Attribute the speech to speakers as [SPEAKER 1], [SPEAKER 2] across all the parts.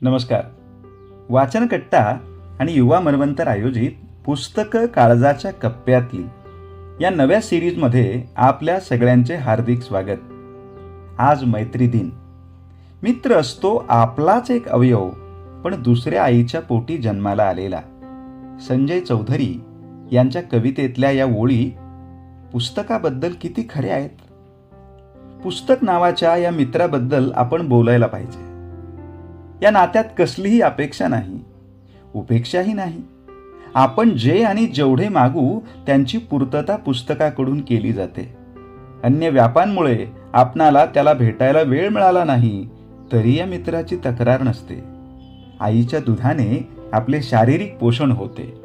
[SPEAKER 1] नमस्कार. वाचनकट्टा आणि युवा मनवंतर आयोजित पुस्तकं काळजाच्या कप्प्यातली या नव्या सिरीजमध्ये आपल्या सगळ्यांचे हार्दिक स्वागत. आज मैत्री दिन. मित्र असतो आपलाच एक अवयव पण दुसऱ्या आईच्या पोटी जन्माला आलेला. संजय चौधरी यांच्या कवितेतल्या या ओळी पुस्तकाबद्दल किती खऱ्या आहेत? पुस्तक नावाच्या या मित्राबद्दल आपण बोलायला पाहिजे. या नात्यात कसलीही अपेक्षा नाही उपेक्षाही नाही. आपण जे आणि जेवढे मागू त्यांची पूर्तता पुस्तकाकडून केली जाते. अन्य व्यापांमुळे आपणाला त्याला भेटायला वेळ मिळाला नाही तरी या मित्राची तक्रार नसते. आईच्या दुधाने आपले शारीरिक पोषण होते.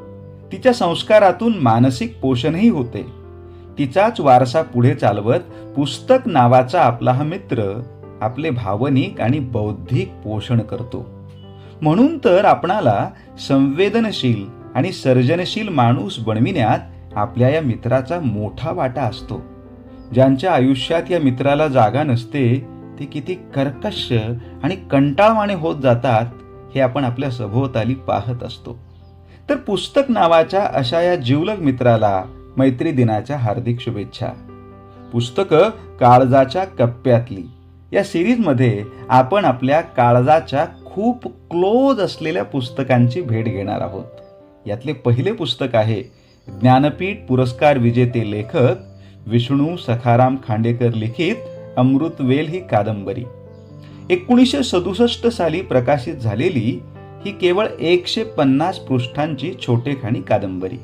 [SPEAKER 1] तिच्या संस्कारातून मानसिक पोषणही होते. तिचाच वारसा पुढे चालवत पुस्तक नावाचा आपला हा मित्र आपले भावनिक आणि बौद्धिक पोषण करतो. म्हणून तर आपणाला संवेदनशील आणि सर्जनशील माणूस बनविण्यात आपल्या या मित्राचा मोठा वाटा असतो. ज्यांच्या आयुष्यात या मित्राला जागा नसते ते किती कर्कश आणि कंटाळवाणे होत जातात हे आपण आपल्या सभोवताली पाहत असतो. तर पुस्तक नावाच्या अशा या जीवलग मित्राला मैत्री दिनाच्या हार्दिक शुभेच्छा. पुस्तकं काळजाच्या कप्प्यातली. या सिरीजमध्ये आपण आपल्या काळजाच्या खूप क्लोज असलेल्या पुस्तकांची भेट घेणार आहोत. यातले पहिले पुस्तक आहे ज्ञानपीठ पुरस्कार विजेते लेखक विष्णू सखाराम खांडेकर लिखित अमृतवेल ही कादंबरी. एकोणीसशे सदुसष्ट साली प्रकाशित झालेली ही केवळ एकशे पन्नास पृष्ठांची छोटेखाणी कादंबरी.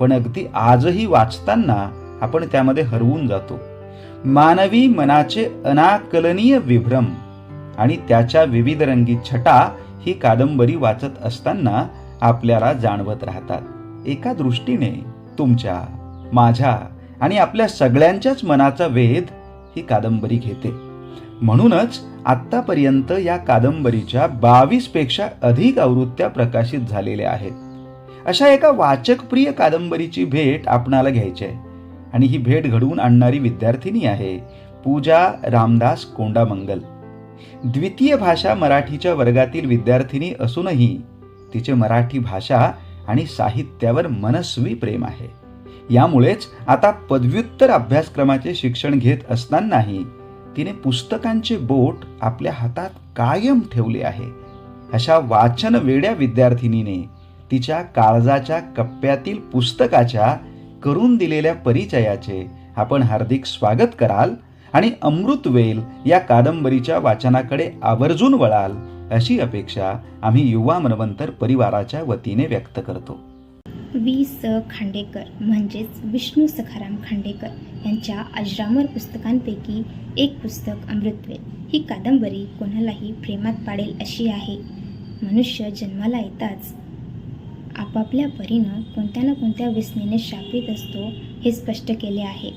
[SPEAKER 1] पण अगदी आजही वाचताना आपण त्यामध्ये हरवून जातो. मानवी मनाचे अनाकलनीय विभ्रम आणि त्याच्या विविध रंगी छटा ही कादंबरी वाचत असताना आपल्याला जाणवत राहतात. एका दृष्टीने तुमच्या माझ्या आणि आपल्या सगळ्यांच्याच मनाचा वेध ही कादंबरी घेते. म्हणूनच आत्तापर्यंत या कादंबरीच्या बावीसपेक्षा अधिक आवृत्त्या प्रकाशित झालेल्या आहेत. अशा एका वाचकप्रिय कादंबरीची भेट आपणाला घ्यायची आहे. आणि ही भेट घडवून आणणारी विद्यार्थिनी आहे पूजा रामदास कोंडामंगल. द्वितीय भाषा मराठीच्या वर्गातील विद्यार्थिनी असूनही तिचे मराठी भाषा आणि साहित्यावर मनस्वी प्रेम आहे. यामुळेच आता पदव्युत्तर अभ्यासक्रमाचे शिक्षण घेत असतानाही तिने पुस्तकांचे बोट आपल्या हातात कायम ठेवले आहे. अशा वाचन वेड्या विद्यार्थिनीने तिच्या काळजाच्या कप्प्यातील पुस्तकाच्या करून दिलेल्या परिचयाचे आपण हार्दिक स्वागत कराल आणि अमृतवेल या कादंबरीच्या वाचनाकडे आवर्जून वळाल अशी अपेक्षा आम्ही युवा मनवंतर परिवाराच्या वतीने व्यक्त करतो.
[SPEAKER 2] वी स खांडेकर म्हणजेच विष्णू सखाराम खांडेकर यांच्या अजरामर पुस्तकांपैकी एक पुस्तक अमृतवेल ही कादंबरी कोणालाही प्रेमात पाडेल अशी आहे. मनुष्य जन्माला येताच आपापल्या परीनं कोणत्या ना कोणत्या व्यसनेने शापित असतो हे स्पष्ट केले आहे.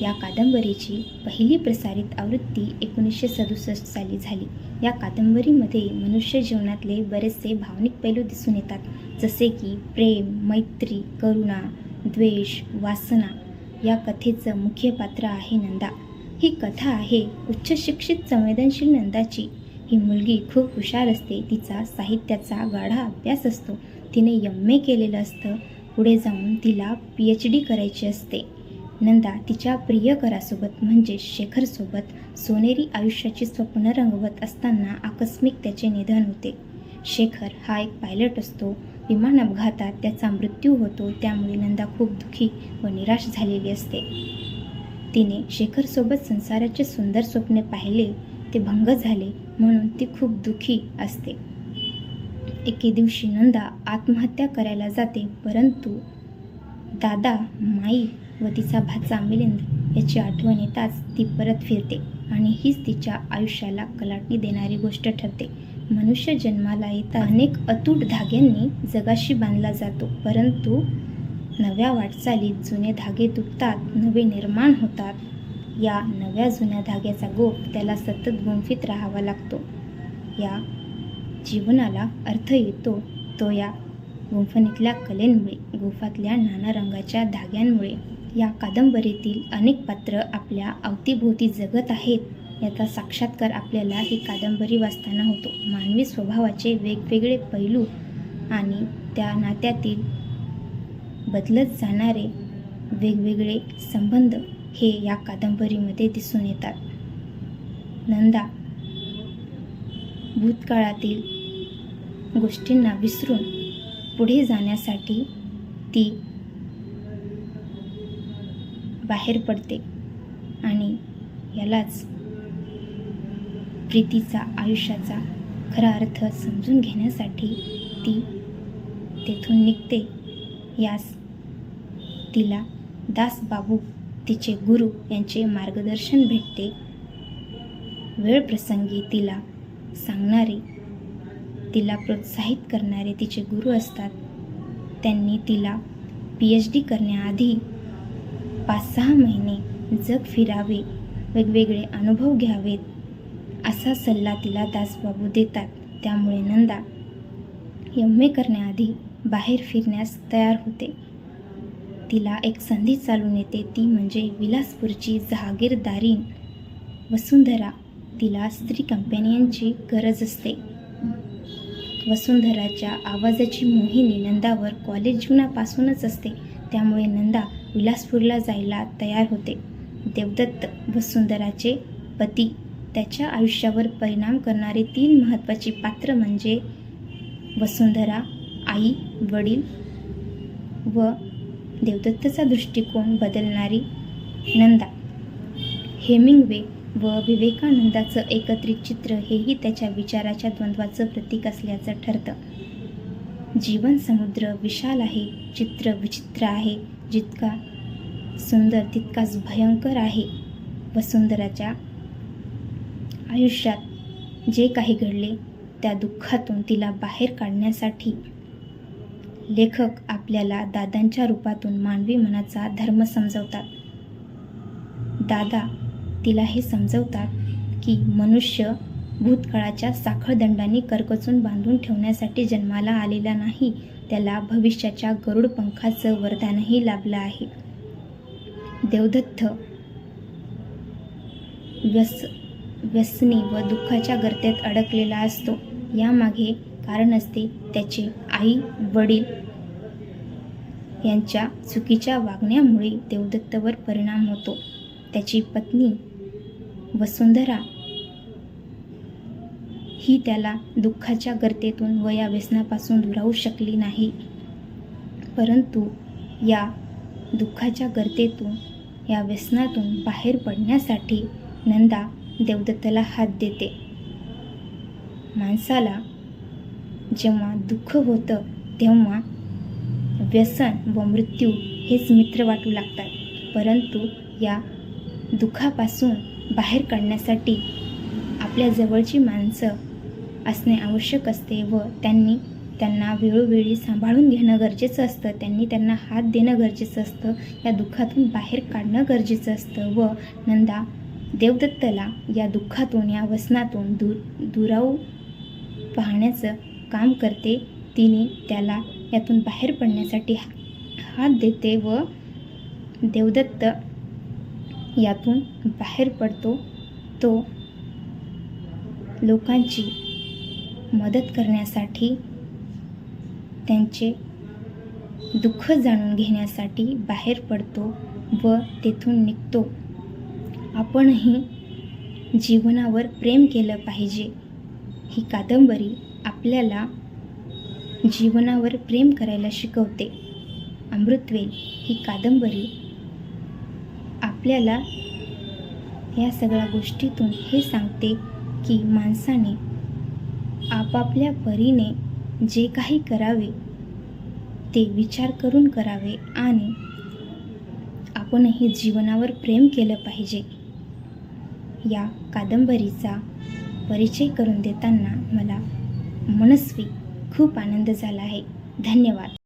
[SPEAKER 2] या कादंबरीची पहिली प्रसारित आवृत्ती एकोणीसशे सदुसष्ट साली झाली. या कादंबरीमध्ये मनुष्य जीवनातले बरेचसे भावनिक पैलू दिसून येतात. जसे की प्रेम मैत्री करुणा द्वेष वासना. या कथेचं मुख्य पात्र आहे नंदा. ही कथा आहे उच्च शिक्षित संवेदनशील नंदाची. ही मुलगी खूप हुशार असते तिचा साहित्याचा गाढा अभ्यास असतो. तिने एम ए केलेलं असतं. पुढे जाऊन तिला पी एच डी करायची असते. नंदा तिच्या प्रियकरासोबत म्हणजे शेखरसोबत सोनेरी आयुष्याची स्वप्न रंगवत असताना आकस्मिक त्याचे निधन होते. शेखर हा एक पायलट असतो. विमान अपघातात त्याचा मृत्यू होतो त्यामुळे नंदा खूप दुःखी व निराश झालेली असते. तिने शेखरसोबत संसाराचे सुंदर स्वप्ने पाहिले ते भंग झाले म्हणून ती खूप दुःखी असते. एके दिवशी नंदा आत्महत्या करायला जाते परंतु दादा माई व तिचा भाचा मिलिंद याची आठवण येताच ती परत फिरते आणि हीच तिच्या आयुष्याला कलाटणी देणारी गोष्ट ठरते. मनुष्य जन्माला येता अनेक अतूट धाग्यांनी जगाशी बांधला जातो परंतु नव्या वाटचालीत जुने धागे तुटतात नवे निर्माण होतात. या नव्या जुन्या धाग्याचा गोप त्याला सतत गुंफित राहावा लागतो. या जीवनाला अर्थ येतो तो या गुंफणीतल्या कलेंमुळे गुफातल्या नाना रंगाच्या धाग्यांमुळे. या कादंबरीतील अनेक पात्र आपल्या अवतीभोवती जगत आहेत. याचा साक्षात्कार आपल्याला ही कादंबरी वाचताना होतो. मानवी स्वभावाचे वेगवेगळे पैलू आणि त्या नात्यातील बदलत जाणारे वेगवेगळे संबंध हे या कादंबरीमध्ये दिसून येतात. नंदा भूतकाळातील गोष्टींना विसरून पुढे जाण्यासाठी ती बाहेर पडते आणि यालाच प्रीतीचा आयुष्याचा खरा अर्थ समजून घेण्यासाठी ती तेथून निघते. यास तिला दास बाबू तिचे गुरु यांचे मार्गदर्शन भेटते. वेळ प्रसंगी तिला सांगणारे तिला प्रोत्साहित करणारे तिचे गुरु असतात. त्यांनी तिला पी एच डी करण्याआधी पाच सहा महिने जग फिरावे वेगवेगळे अनुभव घ्यावेत असा सल्ला तिला दासबाबू देतात. त्यामुळे नंदा एम ए करण्याआधी बाहेर फिरण्यास तयार होते. तिला एक संधी चालून येते ती म्हणजे विलासपूरची जहागीरदारीण वसुंधरा. तिला स्त्री कंपॅनियनची गरज असते. वसुंधराच्या आवाजाची मोहिनी नंदावर कॉलेज जीवनापासूनच असते. त्यामुळे नंदा विलासपूरला जायला तयार होते. देवदत्त वसुंधराचे पती. त्याच्या आयुष्यावर परिणाम करणारे तीन महत्त्वाची पात्र म्हणजे वसुंधरा आई वडील व देवदत्तचा दृष्टिकोन बदलणारी नंदा. हेमिंगवे व विवेकानंदाचं एकत्रित चित्र हेही त्याच्या विचाराच्या द्वंद्वाचं प्रतीक असल्याचं ठरतं. जीवन समुद्र विशाल आहे चित्र विचित्र आहे जितका सुंदर तितकाच भयंकर आहे. व सुंदराच्या आयुष्यात जे काही घडले त्या दुःखातून तिला बाहेर काढण्यासाठी लेखक आपल्याला दादांच्या रूपातून मानवी मनाचा धर्म समजवतात. दादा तिला हे समजवतात की मनुष्य भूतकाळाच्या साखळदंडाने करकचून बांधून ठेवण्यासाठी जन्माला आलेला नाही त्याला भविष्याच्या गरुड पंखाचं वरदानही लाभलं आहे. देवदत्त व्यस व्यसनी व दुःखाच्या गर्त्यात अडकलेला असतो. यामागे कारण असते त्याचे आई वडील यांच्या चुकीच्या वागण्यामुळे देवदत्तवर परिणाम होतो. त्याची पत्नी वसुंधरा. ही त्याला दुःखाच्या गर्तेतून व या व्यसनापासून दुरावू शकली नाही. परंतु या दुःखाच्या गर्तेतून या व्यसनातून बाहेर पडण्यासाठी नंदा देवदत्ताला हात देते. माणसाला जेव्हा दुःख होतं तेव्हा व्यसन व मृत्यू हेच मित्र वाटू लागतात. परंतु या दुःखापासून बाहेर काढण्यासाठी आपल्या जवळची माणसं असणे आवश्यक असते व त्यांनी त्यांना वेळोवेळी सांभाळून घेणं गरजेचं असतं. त्यांनी त्यांना हात देणं गरजेचं असतं. या दुःखातून बाहेर काढणं गरजेचं असतं व नंदा देवदत्तला या दुःखातून या वसनातून दूर दुरावू पाहण्याचं काम करते. तिने त्याला यातून बाहेर पडण्यासाठी हात देते व देवदत्त यातून बाहेर पडतो तो लोकांची मदत करण्यासाठी त्यांचे दुःख जाणून घेण्यासाठी बाहेर पडतो व तेथून निघतो. आपणही जीवनावर प्रेम केलं पाहिजे. ही कादंबरी आपल्याला जीवनावर प्रेम करायला शिकवते. अमृतवेल ही कादंबरी आपल्याला या सगळ्या गोष्टीतून हे सांगते की माणसाने आपापल्या परीने जे काही करावे ते विचार करून करावे आणि आपणही जीवनावर प्रेम केलं पाहिजे. या कादंबरीचा परिचय करून देताना मला मनस्वी खूप आनंद झाला आहे. धन्यवाद.